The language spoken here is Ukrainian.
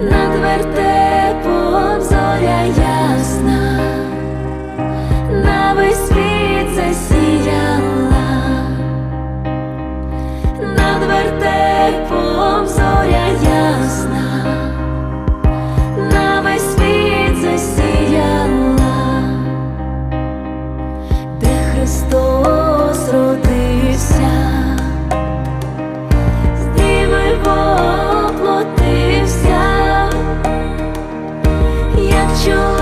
над вертепом зоря ясна, на весь світ засіяла, над вертепом зоря ясна, на весь світ засіяла, де Христос родився. 就